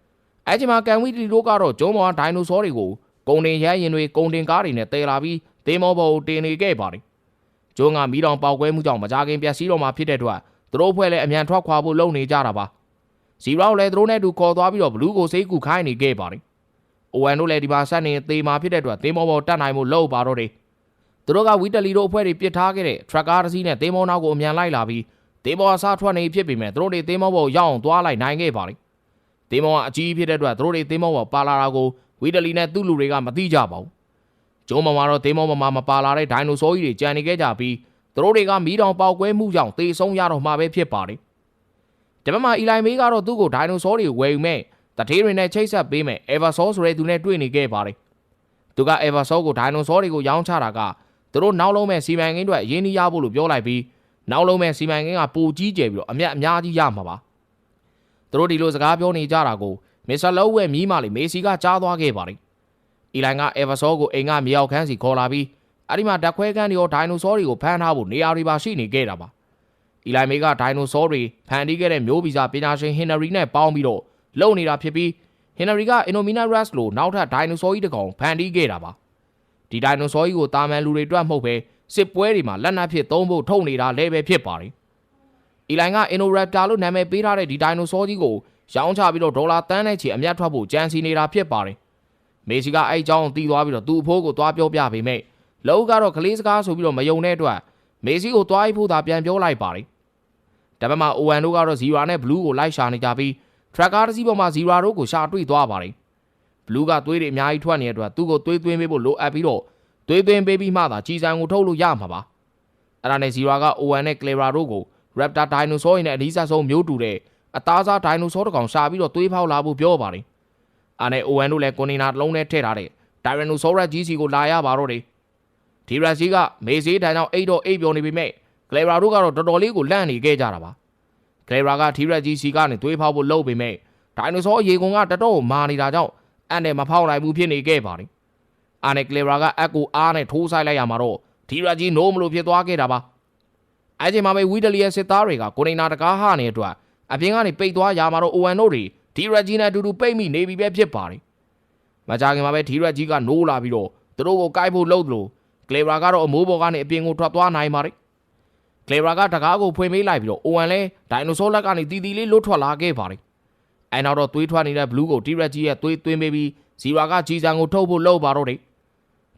Speaker 1: ။အဲဒီမှာကန်ဝီတီတို့ကတော့ကျုံးပေါ်ဒိုင်နိုဆောတွေကိုကုန်တင်ရဲရင်တွေကုန်တင်ကားတွေနဲ့တည်လာပြီးသင်းမောပေါ်ကိုတင်နေခဲ့ပါတယ်။ကျုံးကမီးတောင်ပေါက်ကွဲမှုကြောင့်မကြခင်ပျက်စီးတော့မှဖြစ်တဲ့အတွက်သူတို့ဖွဲ့လည်းအမြန်ထွက်ခွာဖို့လုပ်နေကြတာပါ။ဇီရောလည်းသူတို့နဲ့တူခေါ်သွားပြီးတော့ဘလူးကိုစိတ်ကူခိုင်းနေခဲ့ပါတယ်။ အိုဝမ်တို့လည်းဒီမှာဆက်နေသေးမှဖြစ်တဲ့အတွက်သင်းမောပေါ်တက်နိုင်မှုလုပ်ပါတော့တယ်။သူတို့ကဝီတလီတို့အဖွဲ့တွေပစ်ထားခဲ့တဲ့ထရက်ကားတစ်စီးနဲ့သင်းမောနောက်ကိုအမြန်လိုက်လာပြီးသင်းမောအစားထွက်နေဖြစ်ပေမဲ့သူတို့တွေသင်းမောပေါ်ရောက်အောင်သွားလိုက်နိုင်ခဲ့ပါတယ်။သင်းမောကအကြီးဖြစ်တဲ့အတွက်သူတို့တွေသင်းမောပေါ်ပါလာတာကိုဝီတလီနဲ့သူ့လူတွေကမသိကြပါဘူး။ကျုံးမမှာတော့သင်းမောပေါ်မှာမပါလာတဲ့ဒိုင်နိုဆောကြီးတွေကြံနေခဲ့ကြပြီးသူတို့တွေကမီးတောင်ပေါက်ကွဲမှုကြောင့်သေဆုံးရတော့မှာပဲဖြစ်ပါတယ်။ဒီဘက်မှာအီလိုင်မေးကတော့သူ့ကိုဒိုင်နိုဆောတွေဝယ်ယူမဲ့ တထေးတွေနဲ့ချိတ်ဆက်ပေးမဲ့အေဗာဆောဆိုတဲ့သူနဲ့တွေ့နေခဲ့ပါတယ်။သူကအေဗာဆောကိုဒိုင်နိုဆောတွေကိုရောင်းချတာကသူတို့နောက်လုံးမဲ့စီမံကိန်းတွေအရင်ကြီးရဖို့လို့ပြောလိုက်ပြီးနောက်လုံးမဲ့စီမံကိန်းကပိုကြီးကျယ်ပြီးတော့အမျက်အများကြီးရမှာပါ။သူတို့ဒီလိုစကားပြောနေကြတာကိုမစ္စတာလောဝဲမြီးမလေးမေစီကကြားသွားခဲ့ပါတယ်။အီလိုင်ကအေဗာဆောကိုအိမ်ကမြေအောက်ခန်းစီခေါ်လာပြီးအဲ့ဒီမှာဓာတ်ခွဲခန်းတွေရောဒိုင်နိုဆောတွေကိုဖမ်းထားဖို့နေရာတွေပါရှိနေခဲ့တာပါ။အီလိုင်မေကဒိုင်နိုဆောတွေဖန်တီးခဲ့တဲ့မျိုးဗီဇပညာရှင်ဟင်နရီနဲ့ပေါင်းပြီးတော့ လုံနေတာဖြစ်ပြီးဟင်နရီက Indominus လို့နောက်ထပ်ဒိုင်နိုဆောကြီးတစ်ကောင်ဖန်တီးခဲ့တာပါဒီဒိုင်နိုဆောကြီးကိုတာမန်လူတွေအတွက်မဟုတ်ပဲစစ်ပွဲတွေမှာလက်နက်ဖြစ်သုံးဖို့ထုတ်နေတာလည်းပဲဖြစ်ပါတယ်အီလိုင်က Indoraptor လို့နာမည်ပေးထားတဲ့ဒီဒိုင်နိုဆောကြီးကိုရောင်းချပြီးတော့ဒေါ်လာတန်းနဲ့ချီအမြတ်ထွက်ဖို့ကြံစီနေတာဖြစ်ပါတယ်မေစီကအဲ့အကြောင်းသိသွားပြီးတော့သူ့အဖိုးကိုသွားပြောပြပေမဲ့လောက်ကတော့ကလေးစကားဆိုပြီးတော့မယုံတဲ့အတွက်မေစီကိုသွားဖို့သာပြန်ပြောလိုက်ပါတယ်ဒါပေမဲ့အိုဝမ်တို့ကတော့ဇီရာနဲ့ဘလူးကိုလိုက်ရှာနေကြပြီး ထရက်ကားတစ်စီးပေါ်မှာဇီရာတို့ကိုရှာတွေ့သွားပါတယ်ဘလူးကသွေးတွေအများကြီးထွက်နေတဲ့အတွက်သူ့ကိုသွေးသွင်းပေးဖို့လိုအပ်ပြီးတော့သွေးသွင်းပေးပြီးမှသာကြီးစံကိုထုတ်လို့ရမှာပါအဲ့ဒါနဲ့ဇီရာကအိုဝမ်နဲ့ကလေရာတို့ကို Raptor Dinosaur ရဲ့အနီးဆက်ဆုံးမျိုးတူတဲ့အသားစား Dinosaur တစ်ကောင်ရှာပြီးတော့သွေးဖောက်လာဖို့ပြောပါတယ်အားနဲ့ ON တို့လည်းကွန်တိန်နာတစ်လုံးနဲ့ထည့်ထားတဲ့ Tyrannosaurus ကြီးစီကိုလာရပါတော့တယ်ဒီရက်စီကမေဆေးတန်းကြောင့်အိတ်တော့အိတ်ပြောနေပေမဲ့ကလေရာတို့ကတော့တော်တော်လေးကိုလန့်နေခဲ့ကြတာပါ ကလေရာကထီရက်ကြီးစီကနေသွေးဖောက်ဖို့လုပ်ပေမဲ့ဒိုင်နိုဆောအရေကွန်ကတတော်ကိုမာနေတာကြောင့်အဲ့နဲ့မဖောက်နိုင်ဘူးဖြစ်နေခဲ့ပါတယ်အာနဲ့ကလေရာကအက်ကိုအားနဲ့ထိုးဆိုင်လိုက်ရမှာတော့ထီရက်ကြီးနိုးမလို့ဖြစ်သွားခဲ့တာပါအဲ့ချိန်မှာပဲဝီဒလီရဲ့စစ်သားတွေကကိုနေနာတကားဟနေတဲ့အတွက်အပြင်ကနေပိတ်သွားရမှာတော့အိုဝမ်တို့တွေဒီရက်ကြီးနဲ့အတူတူပိတ်မိနေပြီပဲဖြစ်ပါတယ်မကြခင်မှာပဲဒီရက်ကြီးကနိုးလာပြီးတော့သူတို့ကိုကိုက်ဖို့လှုပ်သလိုကလေရာကတော့အမိုးပေါ်ကနေအပြင်ကိုထွက်သွားနိုင်ပါတယ် ကလေရာကတကားကိုဖွင့်ပေးလိုက်ပြီးတော့အိုဝမ်လဲဒိုင်နိုဆောလက်ကနေတီတီလေးလွတ်ထွက်လာခဲ့ပါတယ်အဲနောက်တော့သွေးထွက်နေတဲ့ဘလူးကိုဒီရက်ကြီးရဲ့သွေးသွင်းပေးပြီးဇီရာကကြီးစံကိုထုတ်ဖို့လှုပ်ပါတော့တယ်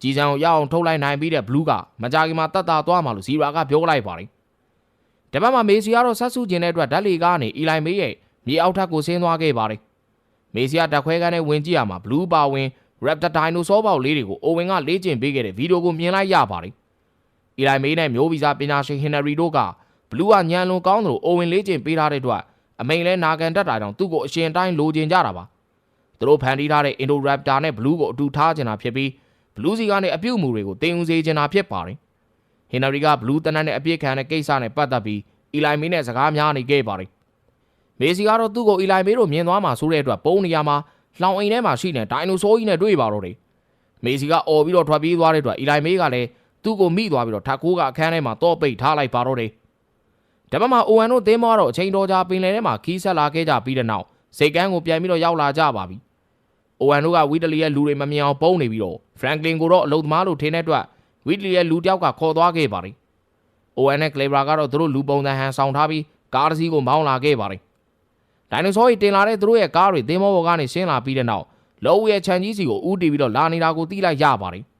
Speaker 1: ကြီးစံကိုရအောင်ထုတ်လိုက်နိုင်ပြီးတဲ့ဘလူးကမကြခင်မှာတတ်တာသွားမှလို့ဇီရာကပြောလိုက်ပါတယ်တပတ်မှာမေစီကတော့ဆက်စုကျင်တဲ့အတွက်ဓာတ်လီကနေအီလိုင်မေးရဲ့မြေအောက်ထပ်ကိုဆင်းသွားခဲ့ပါတယ်မေစီကတက်ခွဲကန်းနဲ့ဝင်ကြည့်ရမှာဘလူးပါဝင် Raptor Dinosaur ပေါက်လေးတွေကိုအိုဝင်ကလေ့ကျင့်ပေးခဲ့တဲ့ဗီဒီယိုကိုမြင်လိုက်ရပါတယ် အီလိုင်မေးနဲ့မျိုးဗီဇပညာရှင်ဟင်နရီတို့ကဘလူးကညံလွန်ကောင်းသလိုအိုဝင်လေ့ကျင့်ပေးထားတဲ့အတွက်အမိန်လဲနာကန်တက်တာကြောင့်သူ့ကိုအရှင်တိုင်းလိုချင်ကြတာပါသူတို့ဖန်တီးထားတဲ့ Indoraptor နဲ့ Blue ကိုအတူထားချင်တာဖြစ်ပြီး Blue စီကနေအပြုတ်မှုတွေကိုတင်ဦးစေချင်တာဖြစ်ပါတယ်ဟင်နရီက Blue တနတ်နဲ့အပြစ်ခံတဲ့ကိစ္စနဲ့ပတ်သက်ပြီးအီလိုင်မေးနဲ့စကားများနေခဲ့ပါတယ်မေစီကတော့သူ့ကိုအီလိုင်မေးတို့မြင်သွားမှာဆိုတဲ့အတွက်ပုံနေရာမှာလောင်အိမ်ထဲမှာရှိနေဒိုင်နိုဆောကြီးနဲ့တွေ့ပါတော့တယ်မေစီကအော်ပြီးတော့ထွက်ပြေးသွားတဲ့အတွက်အီလိုင်မေးကလည်း သူ့ကိုမိသွားပြီးတော့ထက်ကိုးကအခန်းထဲမှာတော့ပိတ်ထားလိုက်ပါတော့တယ်ဒါပေမဲ့အိုဝမ်တို့သင်းမောတော့အချိန်တော်ကြာပင်လယ်ထဲမှာခီးဆက်လာခဲ့ကြပြီးတဲ့နောက်စိတ်ကန်းကိုပြန်ပြီးတော့ရောက်လာကြပါပြီအိုဝမ်တို့ကဝီတလီရဲ့လူတွေမမြင်အောင်ပုံနေပြီးတော့ဖရန်ကလင်ကိုတော့အလုံသမားလို့ထင်တဲ့အတွက်ဝီတလီရဲ့လူတယောက်ကခေါ်သွားခဲ့ပါတယ်အိုဝမ်နဲ့ကလေဗရာကတော့သူတို့လူပုံစံဟန်ဆောင်ထားပြီးကားတစ်စီးကိုမောင်းလာခဲ့ပါတယ်ဒိုင်နိုဆောကြီးတင်လာတဲ့သူတို့ရဲ့ကားတွေသင်းမောဘော်ကနေဆင်းလာပြီးတဲ့နောက်လောဝရဲ့ခြံကြီးစီကိုဦးတီးပြီးတော့လာနေတာကိုသိလိုက်ရပါတယ်။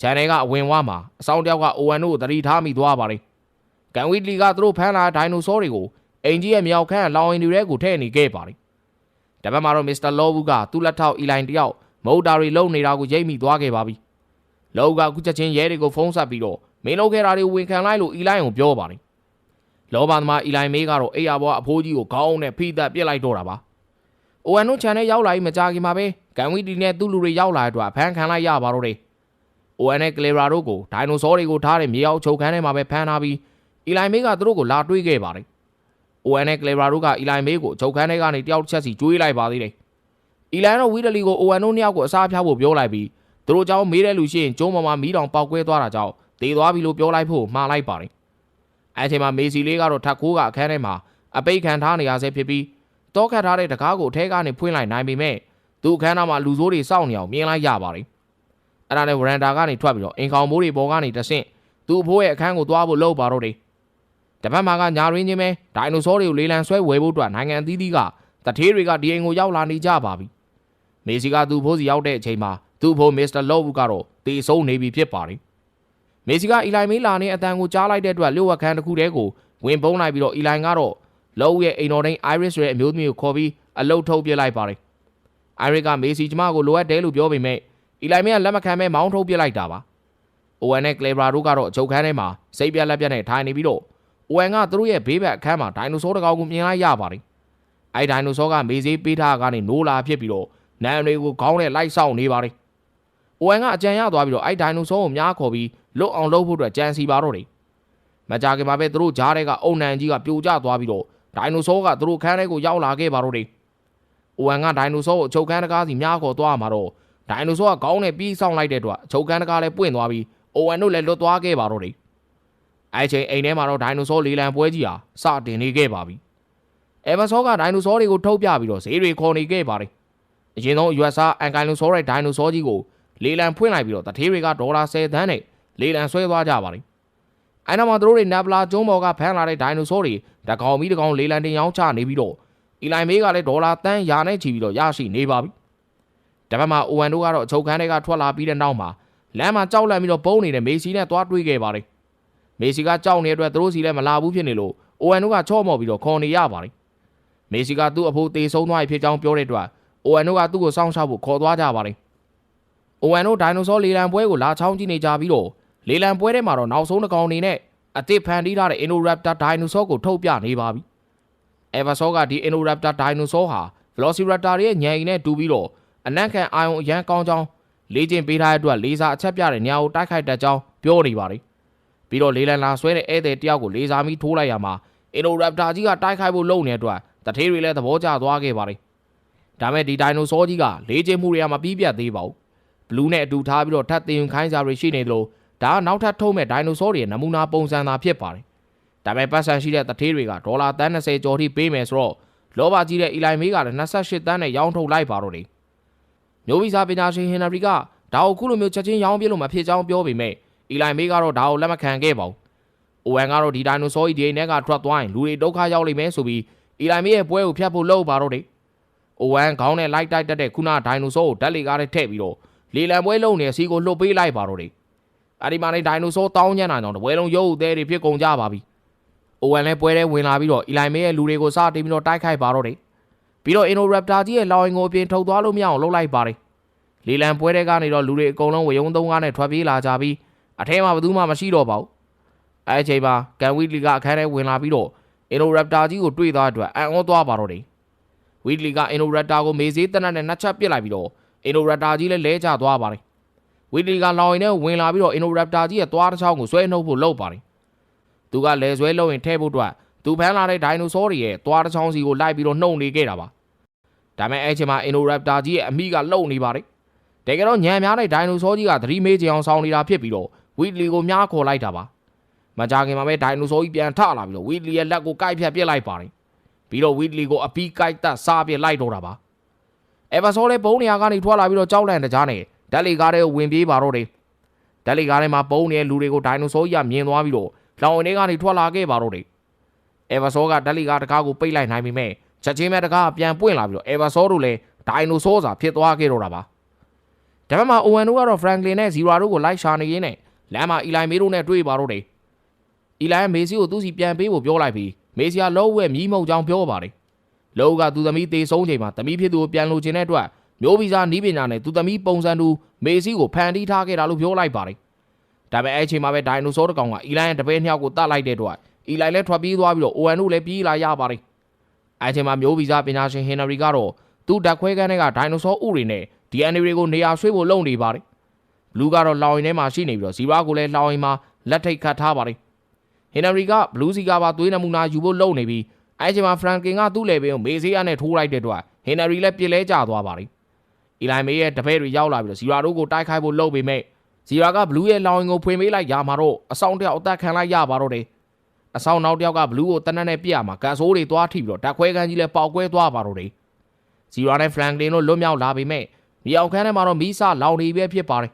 Speaker 1: ခြံထဲကအဝင်ဝါမှာအဆောင်တယောက်ကအိုဝမ်တို့ကိုတတိထားမိသွားပါတယ်။ကန်ဝီလီကသူတို့ဖမ်းလာဒိုင်နိုဆောတွေကိုအင်ကြီးရဲ့မြောက်ခန်းလောင်ရင်တွေကိုထည့်နေခဲ့ပါတယ်။တပတ်မှာတော့မစ္စတာလောဘူးကသူ့လက်ထောက်အီလိုင်တယောက်မုတ်တာတွေလုံနေတာကိုရိပ်မိသွားခဲ့ပါပြီ။လောဘူးကအခုချက်ချင်းရဲတွေကိုဖုန်းဆက်ပြီးတော့မင်းလုပ်ခဲ့တာတွေဝန်ခံလိုက်လို့အီလိုင်ကိုပြောပါတယ်။လောဘာသမားအီလိုင်မေးကတော့အေးရဘောအဖိုးကြီးကိုခေါင်းနဲ့ဖိသက်ပြစ်လိုက်တော့တာပါ။ ON တို့ channel ရောက်လာပြီးမကြခင်မှာပဲကန်ဝီတီနဲ့သူ့လူတွေရောက်လာတဲ့အတွက်ဖမ်းခံလိုက်ရပါတော့တယ်။ ON နဲ့ကလေရာတို့ကိုဒိုင်နိုဆောတွေကိုထားတဲ့မြေအောက်ချုပ်ခန်းထဲမှာပဲဖမ်းထားပြီးအီလိုင်မေးကသူတို့ကိုလာတွေးခဲ့ပါတယ်။ ON နဲ့ကလေရာတို့ကအီလိုင်မေးကိုချုပ်ခန်းထဲကနေတယောက်တစ်ချက်စီကျွေးလိုက်ပါသေးတယ်။အီလိုင်တို့ဝီဒလီကို ON တို့နှစ်ယောက်ကိုအစားဖျားဖို့ပြောလိုက်ပြီးသူတို့ကြောင့်မေးတဲ့လူရှိရင်ကျုံးပေါ်မှာမီးတောင်ပေါက်ကွဲသွားတာကြောင့်တေသွားပြီလို့ပြောလိုက်ဖို့မှားလိုက်ပါတယ်။အဲချိန်မှာမေစီလေးကတော့ထက်ခိုးကအခန်းထဲမှာအပိတ်ခံထားနေရဆဲဖြစ်ပြီးတောခတ်ထားတဲ့တကားကိုအထဲကနေဖွင့်လိုက်နိုင်ပေမဲ့သူ့အခန်းသားမှာလူဆိုးတွေစောင့်နေအောင်မြင်လိုက်ရပါတယ်။ အဲ့ဒါနဲ့ဝရန်တာကနေထွက်ပြီးတော့အင်ကောင်မိုးတွေပေါ်ကနေတဆင့်သူ့အဖိုးရဲ့အခန်းကိုသွားဖို့လှုပ်ပါတော့တယ်။တပတ်မှာကညာရင်းချင်းပဲဒိုင်နိုဆောတွေကိုလေးလံဆွဲဝယ်ဖို့အတွက်နိုင်ငံအသီးသီးကတထေးတွေကဒီအိမ်ကိုရောက်လာနေကြပါပြီ။မေစီကသူ့ဖိုးစီရောက်တဲ့အချိန်မှာသူ့ဖိုးမစ္စတာလော့ဘူးကတော့တေဆုံးနေပြီဖြစ်ပါတယ်။မေစီကအီလိုင်မေးလာနေအတန်ကိုကြားလိုက်တဲ့အတွက်လျှို့ဝှက်ခန်းတစ်ခုတည်းကိုဝင်ပုံးလိုက်ပြီးတော့အီလိုင်ကတော့လော့ရဲ့အိမ်တော်တိုင်း Iris ရဲ့အမျိုးသမီးကိုခေါ်ပြီးအလုတ်ထုတ်ပြလိုက်ပါတယ်။ Iris ကမေစီကျမကိုလိုအပ်တယ်လို့ပြောပေမဲ့ အီလိုင်မေးကလက်မခံပဲမောင်းထုတ်ပြလိုက်တာပါ။ Owen နဲ့ Clever တို့ကတော့အချုပ်ခန်းထဲမှာစိတ်ပြက်လက်ပြက်နဲ့ထိုင်နေပြီးတော့ Owen ကသူတို့ရဲ့ဘေးဘက်အခန်းမှာဒိုင်နိုဆောတစ်ကောင်ကိုမြင်လိုက်ရပါတယ်။အဲဒိုင်နိုဆောကမေးစေးပေးထားကနေနိုးလာဖြစ်ပြီးတော့နန်တွေကိုခေါင်းနဲ့လိုက်ဆောင်နေပါတယ်။ Owen ကအကြံရသွားပြီးတော့အဲဒိုင်နိုဆောကိုမြားခေါ်ပြီးလွတ်အောင်လုပ်ဖို့အတွက်ကြံစီပါတော့တယ်။မကြခင်မှာပဲသူတို့ဂျားတဲ့ကအုံနန်ကြီးကပြိုကျသွားပြီးတော့ဒိုင်နိုဆောကသူတို့ခန်းထဲကိုရောက်လာခဲ့ပါတော့တယ်။အိုဝမ်ကဒိုင်နိုဆောကိုအချုပ်ခန်းတကားစီမြားခေါ်သွားမှာတော့ ဒိုင်နိုဆောကခေါင်းနဲ့ပြီးဆောင်လိုက်တဲ့အတွက်အချုပ်ခန်းတကားလည်းပွင့်သွားပြီးအိုဝမ်တို့လည်းလွတ်သွားခဲ့ပါတော့တယ်။အဲချိန်အိမ်ထဲမှာတော့ဒိုင်နိုဆောလေးလံပွဲကြီးဟာစတင်နေခဲ့ပါပြီ။အဲဗာဆောကဒိုင်နိုဆောတွေကိုထုတ်ပြပြီးတော့ဈေးတွေခေါ်နေခဲ့ပါတယ်။အအရင်ဆုံး US အန်ကိုင်လိုဆောတဲ့ဒိုင်နိုဆောကြီးကိုလေလံဖွင့်လိုက်ပြီးတော့တထေးတွေကဒေါ်လာ10သန်းနဲ့လေလံဆွဲသွားကြပါတယ်အဲ့နောက်မှာသူတို့တွေနပ်လာကျုံးပေါ်ကဖမ်းလာတဲ့ဒိုင်နိုဆောတွေတကောင်ပြီးတကောင်လေလံတင်ရောင်းချနေပြီးတော့အီလိုင်မေးကလည်းဒေါ်လာတန်းရာနဲ့ချီပြီးတော့ရရှိနေပါပြီ တပတ်မှာအိုဝမ်တို့ကတော့အချုပ်ခန်းတွေကထွက်လာပြီးတဲ့နောက်မှာလမ်းမှာကြောက်လန့်ပြီးတော့ပုံနေတဲ့မေစီနဲ့သွားတွေးခဲ့ပါတယ်မေစီကကြောက်နေတဲ့အတွက်သူတို့စီလည်းမလာဘူးဖြစ်နေလို့အိုဝမ်တို့ကချော့မော်ပြီးတော့ခေါ်နေရပါတယ်မေစီကသူ့အဖိုးတေဆုံးသွားပြီဖြစ်ကြောင်းပြောတဲ့အတွက်အိုဝမ်တို့ကသူ့ကိုစောင့်ရှောက်ဖို့ခေါ်သွားကြပါတယ်အိုဝမ်တို့ဒိုင်နိုဆောလေလံပွဲကိုလာချောင်းကြည့်နေကြပြီးတော့လေလံပွဲထဲမှာတော့နောက်ဆုံးတစ်ကောင်အနေနဲ့အသစ်ဖန်တီးထားတဲ့ Indoraptor Dinosaur ကိုထုတ်ပြနေပါပြီ။ Eversaw ကဒီ Indoraptor Dinosaur ဟာ Velociraptor ရဲ့ညံအိမ်နဲ့တူပြီးတော့ အနက်ခံအာယုံအရန်ကောင်းကြောင်းလေ့ကျင့်ပေးထားတဲ့အတွက်လေဆာအချက်ပြတဲ့ညာကိုတိုက်ခိုက်တတ်ကြောင်းပြောနေပါတယ်။ပြီးတော့လေလံလာဆွဲတဲ့ဧည့်သည်တယောက်ကိုလေဆာမီထိုးလိုက်ရမှာ Indoraptor ကြီးကတိုက်ခိုက်ဖို့လုပ်နေတဲ့အတွက်တထေးတွေလည်းသဘောကျသွားခဲ့ပါတယ်။ဒါမဲ့ဒီ Dinosaur ကြီးကလေ့ကျင့်မှုတွေကမပြီးပြတ်သေးပါဘူး။ Blue နဲ့အတူထားပြီးတော့ထပ်တင်ခိုင်းစာတွေရှိနေသလိုဒါကနောက်ထပ်ထုတ်မဲ့ဒိုင်နိုဆောတွေရဲ့နမူနာပုံစံသာဖြစ်ပါတယ်။ဒါပေမဲ့ပတ်စံရှိတဲ့တထေးတွေကဒေါ်လာတန်း20ကျော်ထိပေးမယ်ဆိုတော့လောဘကြီးတဲ့အီလိုင်မေးကလည်း28တန်းနဲ့ရောင်းထုတ်လိုက်ပါတော့တယ်။ မျိုးဗီဇပညာရှင်ဟင်နရီကဒါကိုခုလိုမျိုးချက်ချင်းရောင်းပြလို့မဖြစ်ကြောင်းပြောပေမဲ့အီလိုင်မေးကတော့ဒါကိုလက်မခံခဲ့ပါဘူး။အိုဝမ်ကတော့ဒီဒိုင်နိုဆောကြီးဒီအိမ်ထဲကထွက်သွားရင်လူတွေဒုက္ခရောက်လိမ့်မယ်ဆိုပြီးအီလိုင်မေးရဲ့ပွဲကိုဖျက်ဖို့လုပ်ပါတော့တယ်။အိုဝမ်ခေါင်းနဲ့လိုက်တိုက်တက်တဲ့ခုနဒိုင်နိုဆောကိုဓာတ်လေကားနဲ့ထည့်ပြီးတော့လေလံပွဲလုံးနေစီကိုလှုပ်ပေးလိုက်ပါတော့တယ်အဲ့ဒီမှာနေဒိုင်နိုဆောတောင်းညံ့တာကြောင့်တပွဲလုံးရုပ်သေးတွေဖြစ်ကုန်ကြပါပြီ။အိုဝမ်လည်းပွဲထဲဝင်လာပြီးတော့အီလိုင်မေရဲ့လူတွေကိုစတင်ပြီးတော့တိုက်ခိုက်ပါတော့တယ်။ ပြီးတော့အင်နိုရပတာကြီးရဲ့လောင်ရင်ကိုအပြင်ထုတ်သွားလို့မရအောင်လုပ်လိုက်ပါတယ်။လီလန်ပွဲထဲကနေတော့လူတွေအကုန်လုံးဝယုံသုံးကားနဲ့ထွက်ပြေးလာကြပြီးအထဲမှာဘယ်သူမှမရှိတော့ပါဘူး။အဲ့အချိန်မှာကန်ဝီလီကအခန်းထဲဝင်လာပြီးတော့အင်နိုရပတာကြီးကိုတွေ့သွားတဲ့အတွက်အံ့ဩသွားပါတော့တယ်။ဝီလီကအင်နိုရပတာကိုမေးစေးတနတ်နဲ့နှစ်ချက်ပစ်လိုက်ပြီးတော့အင်နိုရပတာကြီးလည်းလဲကျသွားပါတယ်ဝီလီကလောင်ရင်နဲ့ဝင်လာပြီးတော့ Indoraptor ကြီးရဲ့သွားတစ်ချောင်းကိုဆွဲနှုတ်ဖို့လုပ်ပါတယ်။သူကလဲဆွဲလုပ်ရင်ထဲဖို့အတွက် သူဖမ်းလာတဲ့ဒိုင်နိုဆောတွေရဲ့သွားတစ်ချောင်းစီကိုလိုက်ပြီးတော့နှုတ်နေခဲ့တာပါ။ဒါပေမဲ့အဲ့ချိန်မှာ Indoraptor ကြီးရဲ့အမိကလှုပ်နေပါတယ်။တကယ်တော့ညံများတဲ့ဒိုင်နိုဆောကြီးကသတိမေးချင်အောင်ဆောင်းနေတာဖြစ်ပြီးတော့ဝီလီကိုမြားခေါ်လိုက်တာပါ။မကြခင်မှာပဲဒိုင်နိုဆောကြီးပြန်ထလာပြီးတော့ဝီလီရဲ့လက်ကိုကိုက်ဖြတ်ပစ်လိုက်ပါတယ်။ပြီးတော့ဝီလီကိုအပီးကိုက်တက်စားပစ်လိုက်တော့တာပါ။အဗာဆောလည်းဘုံနေရာကနေထွက်လာပြီးတော့ကြောက်လန့်တကြားနဲ့ဓာတ်လေကားတွေကိုဝင်ပြေးပါတော့တယ်ဓာတ်လေကားထဲမှာပုံနေတဲ့လူတွေကိုဒိုင်နိုဆောကြီးကမြင်သွားပြီးတော့လောင်ဝင်တွေကနေထွက်လာခဲ့ပါတော့တယ် အဲဗာဆောကဓာတ်လေကားတကားကိုပိတ်လိုက်နိုင်ပြီမဲ့ချက်ချင်းပဲတကားပြန်ပွင့်လာပြီးတော့အဲဗာဆောတို့လည်းဒိုင်နိုဆောစာဖြစ်သွားခဲ့တော့တာပါဒါပေမဲ့အိုဝမ်တို့ကတော့ဖရန်ကလင်နဲ့ဇီရာတို့ကိုလိုက်ရှာနေရင်းနဲ့လမ်းမှာအီလိုင်မေးတို့နဲ့တွေ့ပါတော့တယ်အီလိုင်မေစီကိုသူ့စီပြန်ပေးဖို့ပြောလိုက်ပြီးမေစီကလောဝဲမြီးမုံကြောင်ပြောပါတယ်လောကသူသမီးတေဆုံးချိန်မှာသမီးဖြစ်သူကိုပြန်လိုချင်တဲ့အတွက်မျိုးဗီဇနီးပညာနဲ့သူသမီးပုံစံတူမေစီကိုဖန်တီးထားခဲ့တာလို့ပြောလိုက်ပါတယ်။ဒါပေမဲ့အဲ့ချိန်မှာပဲဒိုင်နိုဆောတကောင်ကအီလိုင်းရဲ့တပည့်နှစ်ယောက်ကိုတတ်လိုက်တဲ့အတွက် အီလိုင်းလည်းထွက်ပြေးသွားပြီးတော့အိုအန်တို့လည်းပြေးလာရပါတယ်။အဲ့ချိန်မှာမျိုးဗီဇပညာရှင်ဟင်နရီကတော့သူ့ဓာတ်ခွဲခန်းထဲကဒိုင်နိုဆောဥတွေနဲ့ DNA တွေကိုနေရာဆွေးဖို့လုပ်နေပါတယ်။ဘလူးကတော့လောင်ရင်ထဲမှာရှိနေပြီးတော့ဇီရာကိုလည်းလောင်ရင်မှာလက်ထိတ်ခတ်ထားပါတယ်။ဟင်နရီကဘလူးစီကပါသွေးနမူနာယူဖို့လုပ်နေပြီးအဲ့ချိန်မှာဖရန်ကင်ကသူ့လေပင်ကိုမေဆေးရနဲ့ထိုးလိုက်တဲ့အတွက်ဟင်နရီလည်းပြစ်လဲကျသွားပါတယ်။အီလိုင်မေးရဲ့တပည့်တွေရောက်လာပြီးတော့ဇီရာတို့ကိုတိုက်ခိုက်ဖို့လုပ်ပေမဲ့ဇီရာကဘလူးရဲ့လောင်ရင်ကိုဖွင့်ပေးလိုက်ရမှာတော့အဆောင်တယောက်အသက်ခံလိုက်ရပါတော့တယ် အဆောင်နောက်တယောက်ကဘလူးကိုတနက်နဲ့ပြစ်ရမှာကန်ဆိုးတွေသွားထိပြီးတော့တက်ခွဲကန်ကြီးလည်းပေါက်ကွဲသွားပါတော့တယ်ဇီရာနဲ့ဖရန်ကလင်တို့လွတ်မြောက်လာပေမဲ့မြေအောင်ခန်းထဲမှာတော့မီးစလောင်နေပဲဖြစ်ပါတယ်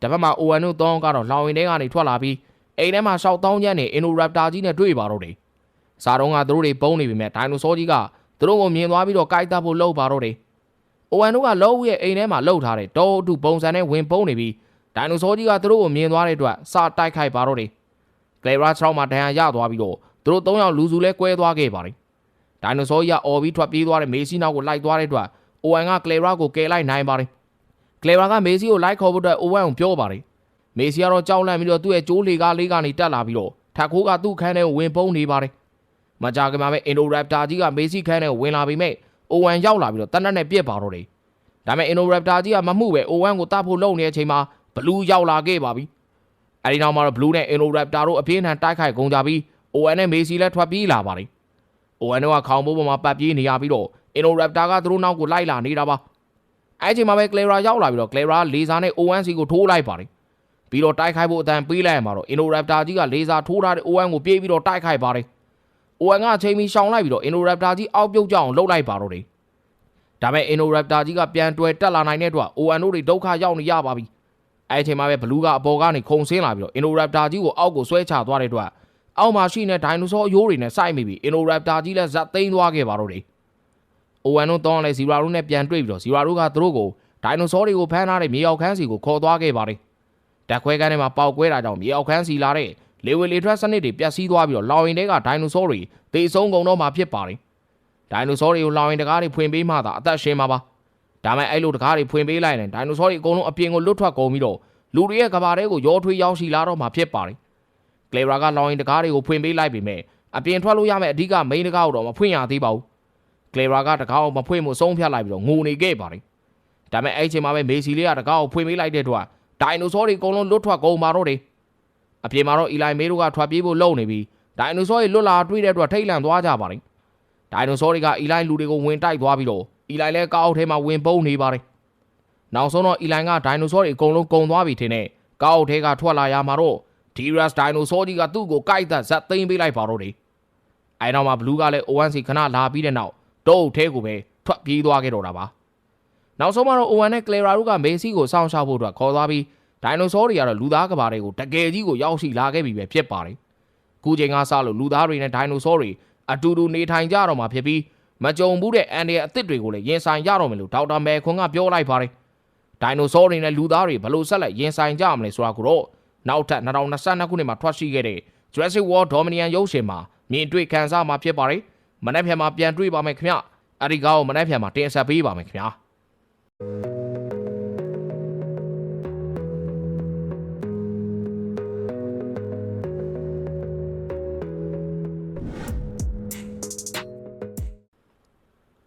Speaker 1: တပတ်မှာအိုဝမ်တို့တောင်းကတော့လောင်ရင်ထဲကနေထွက်လာပြီးအိမ်ထဲမှာရှောက်တောင်းကျန်းနေအင်နိုရပတာကြီးနဲ့တွေ့ပါတော့တယ်စားတော့ကသူတို့တွေပုံနေပေမဲ့ဒိုင်နိုဆောကြီးကသူတို့ကိုမြင်သွားပြီးတော့ကိုက်တက်ဖို့လှုပ်ပါတော့တယ်။အိုဝမ်တို့ကလောဦးရဲ့အိမ်ထဲမှာလှုပ်ထားတဲ့တောအုပ်ပုံစံနဲ့ဝင်ပုံးနေပြီးဒိုင်နိုဆောကြီးကသူတို့ကိုမြင်သွားတဲ့အတွက်စတိုက်ခိုက်ပါတော့တယ်။က လေရာချောင်းမှာဒဏ်ရာရသွားပြီးတော့သူတို့၃ယောက်လူစုလဲကွဲသွားခဲ့ပါတယ်။ဒိုင်နိုဆောကြီးကအော်ပြီးထွက်ပြေးသွားတဲ့မေစီနောက်ကိုလိုက်သွားတဲ့အတွက်အိုဝမ်ကကလေရာကိုကယ်လိုက်နိုင်ပါတယ်။ကလေရာကမေစီကိုလိုက်ခေါ်ဖို့အတွက်အိုဝမ်ကိုပြောပါတယ်။မေစီကတော့ကြောက်လန့်ပြီးတော့သူ့ရဲ့ကြိုးလေကားလေးကနေတက်လာပြီးတော့ထက်ခိုးကသူ့ခန်းထဲကိုဝင်ပုံးနေပါတယ်။မကြခင်မှာပဲအင်ဒိုရပတာကြီးကမေစီခန်းထဲကိုဝင်လာပြီးမဲ့အိုဝမ်ရောက်လာပြီးတော့တနက်နဲ့ပြစ်ပါတော့တယ်ဒါပေမဲ့ Indoraptor ကြီးကမမှုပဲ O1 ကိုတတ်ဖို့လုပ်နေတဲ့အချိန်မှာ Blue ရောက်လာခဲ့ပါပြီ အဲဒီနောက်မှာတော့ Blue နဲ့ Indoraptor တို့အပြင်းထန်တိုက်ခိုက်ကုန်ကြပြီး O1 နဲ့ Messi လည်းထွက်ပြေးလာပါတယ် O1 တို့ကခေါင်းပိုးပေါ်မှာပတ်ပြေးနေရပြီးတော့ Indoraptor ကသူတို့နောက်ကိုလိုက်လာနေတာပါအဲအချိန်မှာပဲ Clara ရောက်လာပြီးတော့ Clara လေဆာနဲ့ O1 စီကိုထိုးလိုက်ပါတယ်ပြီးတော့တိုက်ခိုက်ဖို့အတန်ပေးလိုက်ရမှာတော့ Indoraptor ကြီးကလေဆာထိုးထားတဲ့ O1 ကိုပြေးပြီးတော့တိုက်ခိုက်ပါတယ် O1 ကအချိန်မီရှောင်လိုက်ပြီးတော့ Indoraptor ကြီးအောက်ပြုတ်ကြအောင်လှုပ်လိုက်ပါတော့တယ်ဒဒါပေမဲ့ Indoraptor ကြီးကပြန်တွယ်တက်လာနိုင်တဲ့အတွက် ON တို့တွေဒုက္ခရောက်နေရပါပြီ အဲ့ဒီအချိန်မှာပဲဘလူးကအပေါ်ကနေခုန်ဆင်းလာပြီးတော့ Indoraptor ကြီးကိုအောက်ကိုဆွဲချသွားတဲ့အတွက်အောက်မှာရှိနေတဲ့ dinosaur အရိုးတွေနဲ့စိုက်မိပြီး Indoraptor ကြီးလည်းဇက်သိမ်းသွားခဲ့ပါတော့တယ် ON တို့တောင်းလဲဇီရာတို့နဲ့ပြန်တွေ့ပြီးတော့ဇီရာတို့ကသူတို့ကို dinosaur တွေကိုဖမ်းထားတဲ့မြေအောက်ခန်းစီကိုခေါ်သွားခဲ့ပါတယ်တက်ခွဲကန်းထဲမှာပေါက်ကွဲတာကြောင့်မြေအောက်ခန်းစီလာတဲ့လေဝေလေထွက်စနစ်တွေပျက်စီးသွားပြီးတော့လောင်ရင်တွေက dinosaur တွေသေဆုံးကုန်တော့မှာဖြစ်ပါတယ်ဒိုင်နိုဆောတွေကိုလောင်ရင်တကားတွေဖွင့်ပေးမှသာအသက်ရှင်မှာပါ ဒါမဲ့အဲ့လိုတကားတွေဖွင့်ပေးလိုက်ရင်ဒိုင်နိုဆောတွေအကုန်လုံးအပြင်ကိုလွတ်ထွက်ကုန်ပြီးတော့လူတွေရဲ့ကဘာတဲကိုရောထွေးရောက်ရှိလာတော့မှာဖြစ်ပါတယ်ကလေရာကလောင်ရင်တကားတွေကိုဖွင့်ပေးလိုက်ပြီမဲ့အပြင်ထွက်လို့ရမယ့်အဓိကမိန်းတကားကိုတော့မဖွင့်ရသေးပါဘူးကလေရာကတကားကိုမဖွင့်မှုဆုံးဖြတ်လိုက်ပြီးတော့ငိုနေခဲ့ပါတယ်ဒါမဲ့အဲ့အချိန်မှာပဲမေစီလေးကတကားကိုဖွင့်ပေးလိုက်တဲ့အတွက်ဒိုင်နိုဆောတွေအကုန်လုံးလွတ်ထွက်ကုန်မှာတော့တယ်အပြင်မှာတော့အီလိုင်မေတို့ကထွက်ပြေးဖို့လုပ်နေပြီးဒိုင်နိုဆောတွေလွတ်လာတွေ့တဲ့အတွက်ထိတ်လန့်သွားကြပါတယ်ဒိုင်နိုဆောတွေကအီလိုင်းလူတွေကိုဝင်တိုက်သွားပြီးတော့ အီလိုင်းလည်းကားအောက်ထဲမှာဝင်ပုန်းနေပါတယ်။နောက်ဆုံးတော့အီလိုင်းကဒိုင်နိုဆောတွေအကုန်လုံးကုံသွားပြီထင်တဲ့ကားအောက်ထဲကထွက်လာရမှာတော့ဒီရက်စ်ဒိုင်နိုဆောကြီးကသူ့ကိုကိုက်သက်ဇက်သိမ်းပေးလိုက်ပါတော့တယ်။အဲနောက်မှာဘလူးကလည်း ONC ခဏလာပြီးတဲ့နောက်တော့အထဲကိုပဲထွက်ပြေးသွားခဲ့တော့တာပါ။နောက်ဆုံးမှာတော့ ON နဲ့ Clara တို့ကမေဆီကိုစောင့်ရှောက်ဖို့အတွက်ခေါ်သွားပြီးဒိုင်နိုဆောတွေကတော့လူသားကဘာတွေကိုတကယ်ကြီးကိုရောက်ရှိလာခဲ့ပြီပဲဖြစ်ပါတယ်။ခုချိန်ကစလို့လူသားတွေနဲ့ဒိုင်နိုဆောတွေအတူတူနေထိုင်ကြတော့မှာဖြစ်ပြီး မကြုံဘူးတဲ့အန်ဒီရဲ့အစ်စ်တွေကိုလည်းရင်ဆိုင်ကြတော့မယ်လို့ဒေါက်တာမဲခွန်းကပြောလိုက်ပါတယ်။ဒိုင်နိုဆောတွေနဲ့လူသားတွေဘယ်လိုဆက်လက်ရင်ဆိုင်ကြမလဲဆိုတာကိုတော့နောက်ထပ်2022ခုနှစ်မှာထွက်ရှိခဲ့တဲ့ Jurassic World Dominion ရုပ်ရှင်မှာမြင်တွေ့ခံစားမှာဖြစ်ပါတယ်။မနေ့ဖြန်မှာပြန်တွေ့ပါမယ်ခင်ဗျ။အဲဒီကားကိုမနေ့ဖြန်မှာတင်ဆက်ပေးပါမယ်ခင်ဗျာ။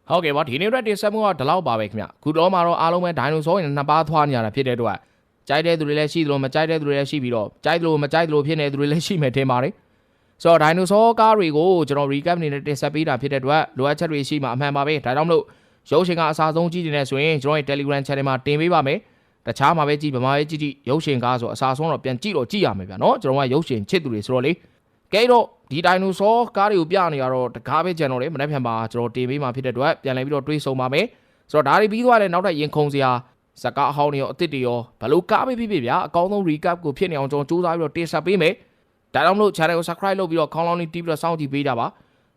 Speaker 1: ဟုတ်ကဲ့ပါဒီနေ့ရက်တင်ဆက်မှုကဒီလောက်ပါပဲခင်ဗျခုတော့မှာတော့အားလုံးပဲဒိုင်နိုဆောတွေနဲ့နှစ်ပါးထွားနေရတာဖြစ်တဲ့အတွက်ကြိုက်တဲ့သူတွေလည်းရှိသလိုမကြိုက်တဲ့သူတွေလည်းရှိပြီးတော့ကြိုက်သလိုမကြိုက်သလိုဖြစ်နေတဲ့သူတွေလည်းရှိမယ်ထင်ပါတယ်ဆိုတော့ဒိုင်နိုဆောကားတွေကိုကျွန်တော် recap အနေနဲ့တင်ဆက်ပေးတာဖြစ်တဲ့အတွက်လိုအပ်ချက်တွေရှိမှအမှန်ပါပဲဒါကြောင့်မလို့ရုပ်ရှင်ကအစားဆုံးကြည့်နေတယ်ဆိုရင်ကျွန်တော်ရဲ့ Telegram channel မှာတင်ပေးပါမယ်တခြားမှာပဲကြည့်ဗမာပဲကြည့်ကြည့်ရုပ်ရှင်ကားဆိုအစားဆုံးတော့ပြန်ကြည့်တော့ကြည့်ရမယ်ဗျာနော်ကျွန်တော်ကရုပ်ရှင်ချစ်သူတွေဆိုတော့လေကဲတော့ ဒီဒိုင်နိုဆောကားတွေကိုပြနေရတော့တကားပဲကြံတော့လေမနေ့ဖြန်မှာကျွန်တော်တင်ပေးမှာဖြစ်တဲ့အတွက်ပြန်လည်ပြီးတော့တွေးဆုံပါမယ်ဆိုတော့ဒါတွေပြီးသွားတယ်နောက်ထပ်ရင်ခုန်စရာစကားအဟောင်းတွေရောအစ်စ်တွေရောဘလို့ကားပဲဖြစ်ဖြစ်ဗျာအကောင်းဆုံး recap ကိုဖြစ်နေအောင်ကျွန်တော်စူးစမ်းပြီးတော့တင်ဆက်ပေးမယ်ဒါကြောင့်မလို့ channel ကို subscribe လုပ်ပြီးတော့ခေါင်းလောင်းလေးတီးပြီးတော့စောင့်ကြည့်ပေးကြပါ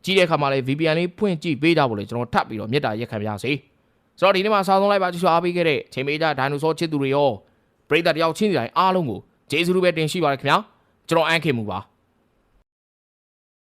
Speaker 1: ကြည့်တဲ့အခါမှာလည်း VPN လေးဖွင့်ကြည့်ပေးကြဖို့လေကျွန်တော်ထပ်ပြီးတော့မြတ်တာရက်ခံပါစေဆိုတော့ဒီနေ့မှာဆောင်းဆုံးလိုက်ပါကြည့်ရှုအားပေးခဲ့တဲ့ချိန်မေးကြဒိုင်နိုဆောချစ်သူတွေရောပရိသတ်တယောက်ချင်းစီတိုင်းအားလုံးကိုကျေးဇူးပဲတင်ရှိပါရခင်ဗျာကျွန်တော်အန်ခင်မူပါ